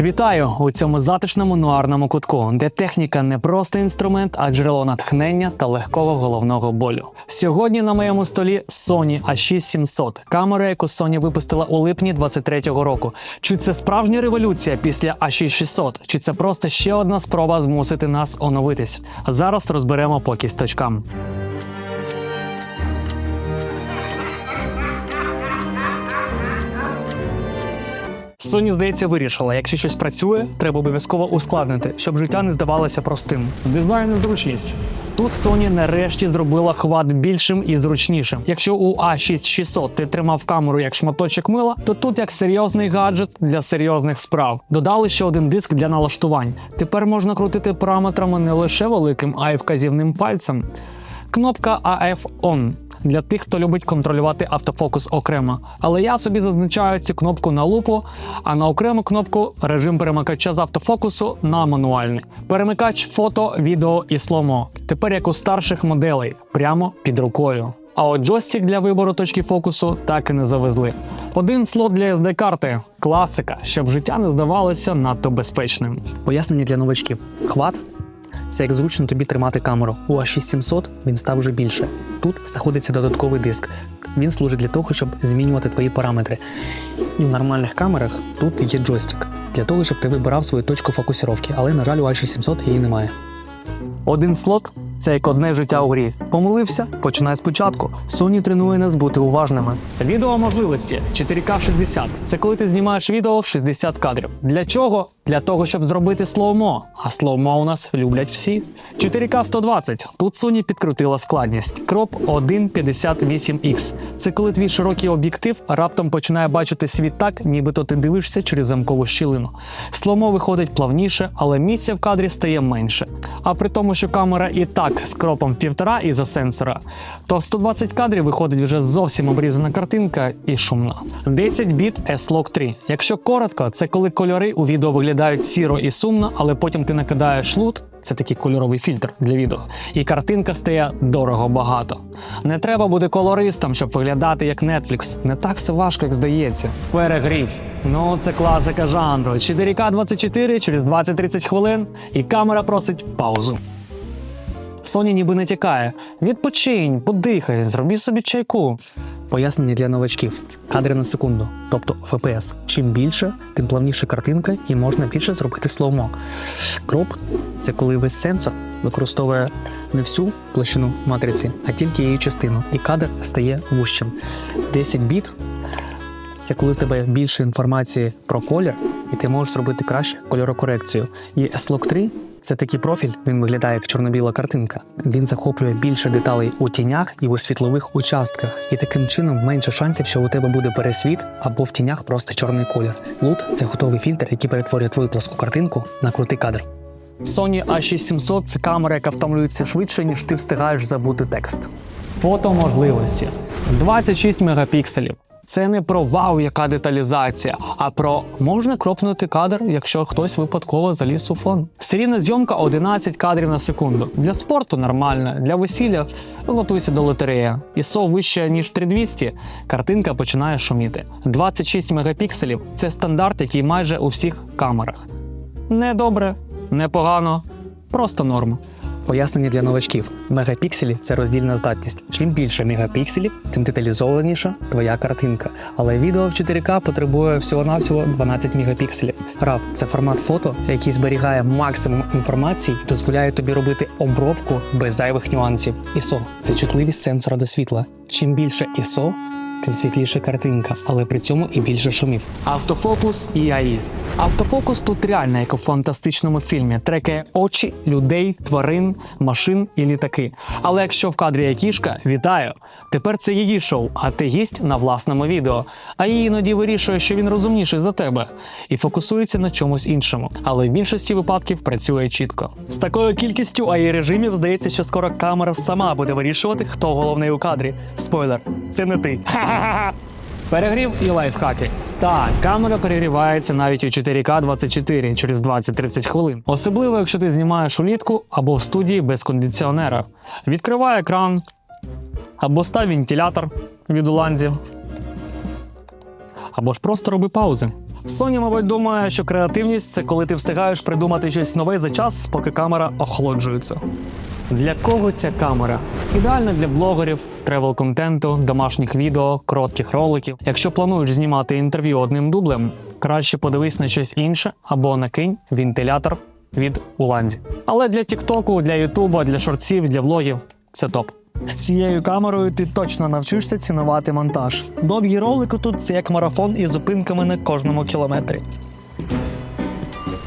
Вітаю у цьому затишному нуарному кутку, де техніка не просто інструмент, а джерело натхнення та легкого головного болю. Сьогодні на моєму столі Sony A6700, камера, яку Sony випустила у липні 23-го року. Чи це справжня революція після A6600, чи це просто ще одна спроба змусити нас оновитись? Зараз розберемо по кісточкам. Sony, здається, вирішила, якщо щось працює, треба обов'язково ускладнити, щоб життя не здавалося простим. Дизайн і зручність. Тут Sony нарешті зробила хват більшим і зручнішим. Якщо у A6600 ти тримав камеру як шматочок мила, то тут як серйозний гаджет для серйозних справ. Додали ще один диск для налаштувань. Тепер можна крутити параметрами не лише великим, а й вказівним пальцем. Кнопка AF On для тих, хто любить контролювати автофокус окремо. Але я собі зазначаю цю кнопку на лупу, а на окрему кнопку режим перемикача з автофокусу на мануальний. Перемикач фото, відео і сломо. Тепер як у старших моделей, прямо під рукою. А от джойстик для вибору точки фокусу так і не завезли. Один слот для SD карти класика, щоб життя не здавалося надто безпечним. Пояснення для новачків: хват це як зручно тобі тримати камеру. У A6700 він став вже більше. Тут знаходиться додатковий диск. Він служить для того, щоб змінювати твої параметри. І в нормальних камерах тут є джойстик для того, щоб ти вибирав свою точку фокусировки, але, на жаль, у A6700 її немає. Один слот це як одне життя у грі. Помилився? Починай спочатку. Sony тренує нас бути уважними. Відео можливості 4К 60. Це коли ти знімаєш відео в 60 кадрів. Для чого? Для того, щоб зробити слоумо. А слоумо у нас люблять всі. 4К 120. Тут Sony підкрутила складність. Кроп 1.58X. Це коли твій широкий об'єктив раптом починає бачити світ так, нібито ти дивишся через замкову щілину. Слоумо виходить плавніше, але місця в кадрі стає менше. А при тому, що камера і так з кропом півтора із-за сенсора, то 120 кадрів виходить вже зовсім обрізана картинка і шумна. 10 біт S-Log 3. Якщо коротко, це коли кольори у відео виглядають сіро і сумно, але потім ти накидаєш лут. Це такий кольоровий фільтр для відео, і картинка стає дорого багато. Не треба бути колористом, щоб виглядати як Netflix. Не так все важко, як здається. Перегрів. Ну, це класика жанру. 4К 24 через 20-30 хвилин, і камера просить паузу. Соня ніби не тікає. Відпочинь, подихай, зроби собі чайку. Пояснення для новачків: кадри на секунду, тобто FPS. Чим більше, тим плавніша картинка і можна більше зробити слоумо. Кроп це коли весь сенсор використовує не всю площину матриці, а тільки її частину, і кадр стає вущим. 10 біт це коли в тебе більше інформації про колір, і ти можеш зробити краще кольорокорекцію. І S-Log 3 це такий профіль, він виглядає як чорно-біла картинка. Він захоплює більше деталей у тінях і у світлових участках, і таким чином менше шансів, що у тебе буде пересвіт або в тінях просто чорний колір. Лут це готовий фільтр, який перетворює твою пласку картинку на крутий кадр. Sony A6700 це камера, яка втомлюється швидше, ніж ти встигаєш забути текст. Фото можливості 26 мегапікселів. Це не про вау, яка деталізація, а про можна кропнути кадр, якщо хтось випадково заліз у фон. Серійна зйомка 11 кадрів на секунду. Для спорту нормально, для весілля готуйся до лотереї. ISO вище ніж 3200, картинка починає шуміти. 26 мегапікселів це стандарт, який майже у всіх камерах. Не добре, не погано, просто норм. Пояснення для новачків: мегапікселі це роздільна здатність. Чим більше мегапікселів, тим деталізованіша твоя картинка. Але відео в 4К потребує всього-навсього 12 мегапікселів. RAW – це формат фото, який зберігає максимум інформації дозволяє тобі робити обробку без зайвих нюансів. ISO – це чутливість сенсора до світла. Чим більше ISO, тим світліша картинка, але при цьому і більше шумів. Автофокус і AI. Автофокус тут реально як у фантастичному фільмі. Трекає очі, людей, тварин, машин і літаки. Але якщо в кадрі є кішка, вітаю! Тепер це її шоу, а ти гість на власному відео. А її іноді вирішує, що він розумніший за тебе, і фокусується на чомусь іншому. Але в більшості випадків працює чітко. З такою кількістю AI режимів здається, що скоро камера сама буде вирішувати, хто головний у кадрі. Спойлер, це не ти. Перегрів і лайфхаки. Так, камера перегрівається навіть у 4К 24 через 20-30 хвилин. Особливо, якщо ти знімаєш улітку або в студії без кондиціонера. Відкривай екран або став вентилятор від уланзів. Або ж просто роби паузи. Sony, мабуть, думає, що креативність це коли ти встигаєш придумати щось нове за час, поки камера охолоджується. Для кого ця камера? Ідеально для блогерів, тревел-контенту, домашніх відео, коротких роликів. Якщо плануєш знімати інтерв'ю одним дублем, краще подивись на щось інше або накинь вентилятор від Уланзі. Але для Тіктоку, для Ютуба, для шортсів, для влогів це топ. З цією камерою ти точно навчишся цінувати монтаж. Довгі ролики тут це як марафон із зупинками на кожному кілометрі.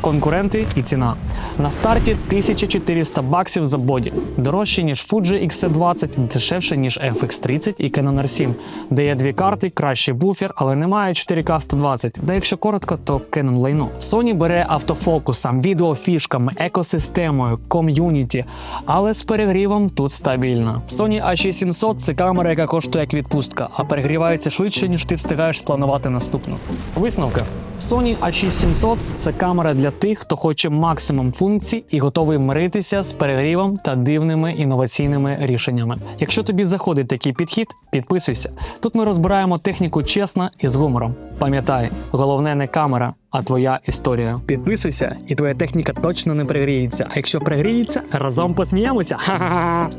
Конкуренти і ціна. На старті 1400 баксів за боді. Дорожче, ніж Fuji XC20, дешевше, ніж FX30 і Canon R7, де є дві карти, кращий буфер, але немає 4К 120. Да якщо коротко, то Canon лайно. Sony бере автофокусом, відеофішками, екосистемою, ком'юніті, але з перегрівом тут стабільно. Sony A6700 – це камера, яка коштує як відпустка, а перегрівається швидше, ніж ти встигаєш спланувати наступну. Висновки. Sony A6700 – це камера для тих, хто хоче максимум функцій і готовий миритися з перегрівом та дивними інноваційними рішеннями. Якщо тобі заходить такий підхід, підписуйся. Тут ми розбираємо техніку чесно і з гумором. Пам'ятай, головне не камера, а твоя історія. Підписуйся, і твоя техніка точно не пригріється. А якщо пригріється, разом посміємося. Ха-ха-ха!